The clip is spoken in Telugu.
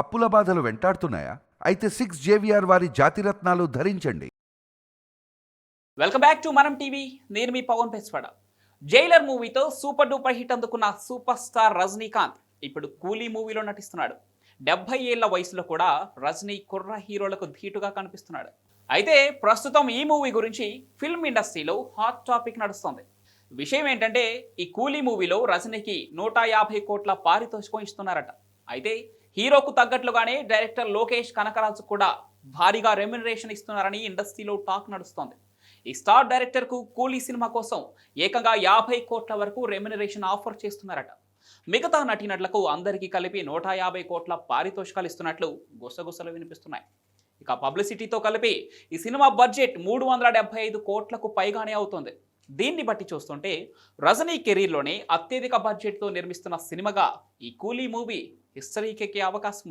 అప్పుల బాధలు వెంటాడుతున్నాయా? అయితే సిక్స్ జేవిఆర్ వారి జాతిరత్నాలు ధరించండి. వెల్కమ్ బ్యాక్ టు మనం టీవీ నేను మీ పవన్ పెస్వాడ జైలర్ మూవీతో సూపర్ డూపర్ హిట్ అందుకున్న సూపర్ స్టార్ రజనీకాంత్ ఇప్పుడు కూలీ మూవీలో నటిస్తున్నాడు. డెబ్బై ఏళ్ళ వయసులో కూడా రజనీ కుర్ర హీరోలకు ధీటుగా కనిపిస్తున్నాడు. అయితే ప్రస్తుతం ఈ మూవీ గురించి ఫిల్మ్ ఇండస్ట్రీలో హాట్ టాపిక్ నడుస్తోంది. విషయం ఏంటంటే ఈ కూలీ మూవీలో రజనీకి నూట యాభై కోట్ల పారితోషికం ఇస్తున్నారట. అయితే హీరోకు తగ్గట్లుగానే డైరెక్టర్ లోకేష్ కనకరాజు కూడా భారీగా రెమ్యునరేషన్ ఇస్తున్నారని ఇండస్ట్రీలో టాక్ నడుస్తోంది. ఈ స్టార్ డైరెక్టర్కు కూలీ సినిమా కోసం ఏకంగా యాభై కోట్ల వరకు రెమ్యునరేషన్ ఆఫర్ చేస్తున్నారట. మిగతా నటీనటులకు అందరికీ కలిపి నూట యాభై కోట్ల పారితోషికాలు ఇస్తున్నట్లు గుసగుసలు వినిపిస్తున్నాయి. ఇక పబ్లిసిటీతో కలిపి ఈ సినిమా బడ్జెట్ మూడు వందల డెబ్బై ఐదు కోట్లకు పైగానే అవుతుంది. దీన్ని బట్టి చూస్తుంటే రజనీ కెరీర్లోనే అత్యధిక బడ్జెట్తో నిర్మిస్తున్న సినిమాగా ఈ కూలీ మూవీ హిస్టరీకెక్కే అవకాశం ఉంది